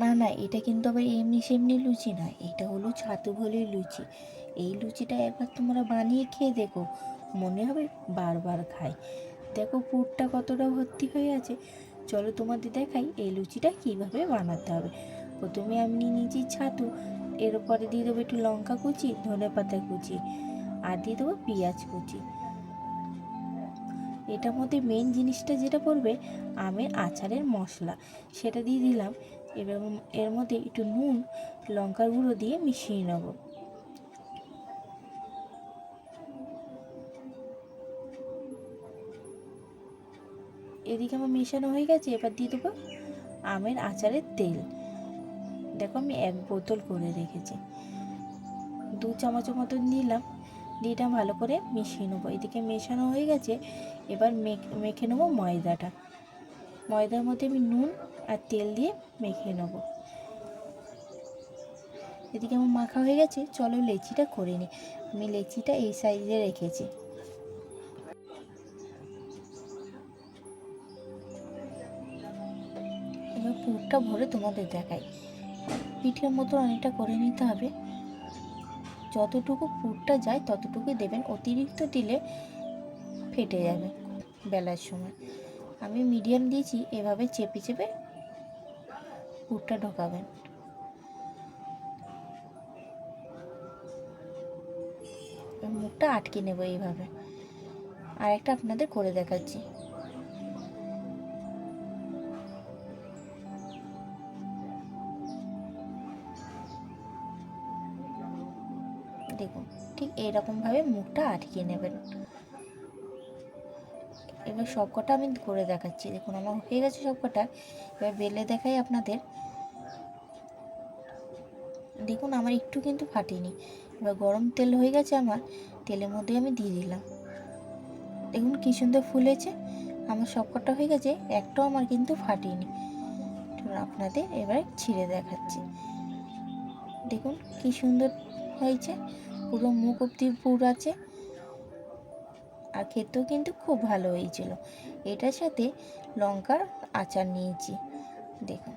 না না, এটা কিন্তু আবার এমনি সেমনি লুচি না, এটা হলো ছাতু ভোলের লুচি। এই লুচিটা একবার তোমরা বানিয়ে খেয়ে দেখো, মনে হবে বারবার খাই। দেখো পুরটা কতটা ভর্তি হয়ে আছে। চলো তোমাদের দেখাই এই লুচিটা কীভাবে বানাতে হবে। প্রথমে আমি নিয়ে নিয়েছি ছাতু, এর উপরে দিয়ে দেবো একটু লঙ্কা কুচি, ধনে পাতা কুচি, আর দিয়ে দেবো পেঁয়াজ কুচি। এটার মধ্যে মেন জিনিসটা যেটা পড়বে, আমের আচারের মশলা, সেটা দিয়ে দিলাম। এবার এর মধ্যে একটু নুন, লঙ্কার গুঁড়ো দিয়ে মিশিয়ে নেব। এদিকে আমার মেশানো হয়ে গেছে, এবার দিয়ে দেবো আমের আচারের তেল। দেখো আমি এক বোতল করে রেখেছি। দু চামচের মতন দিলাম দিয়ে এটা ভালো করে মিশিয়ে নেব। এদিকে মেশানো হয়ে গেছে, এবার মেখে নেব ময়দাটা। ময়দার মধ্যে আমি নুন আর তেল দিয়ে মেখে নেব। এদিকে আমার মাখা হয়ে গেছে, চলো লেচিটা করে নিই। আমি লেচিটা এই সাইজে রেখেছি। এবার পুরটা ভরে তোমাদের দেখাই। পিঠের মতো অনেকটা করে নিতে হবে। যতটুকু পুরটা যায় ততটুকুই দেবেন। অতিরিক্ত দিলে ফেটে যাবে বেলার সময়। আমি মিডিয়াম দিয়েছি, এভাবে চেপে চেপে পুরটা ঢোকাবেন। মুখটা আটকে নেব এইভাবে। আর একটা আপনাদের করে দেখাচ্ছি। দেখুন, ঠিক এইরকমভাবে মুখটা আটকে নেবেন। এবার সব কটা আমি করে দেখাচ্ছি। দেখুন, আমার হয়ে গেছে সব কটা এবার বেলে দেখাই আপনাদের। দেখুন, আমার একটু কিন্তু ফাটেনি। এবার গরম তেল হয়ে গেছে আমার। তেলের মধ্যে আমি দিয়ে দিলাম। দেখুন, কী সুন্দর ফুলেছে আমার সব কটা হয়ে গেছে, একটাও আমার কিন্তু ফাটেনি। আপনাদের এবার ছিঁড়ে দেখাচ্ছি। দেখুন, কি সুন্দর হয়েছে। পুরো মুখ অব্দি পুর আছে। আর খেতেও কিন্তু খুব ভালো হয়েছিল। এটার সাথে লঙ্কার আচার নিয়েছি। দেখুন।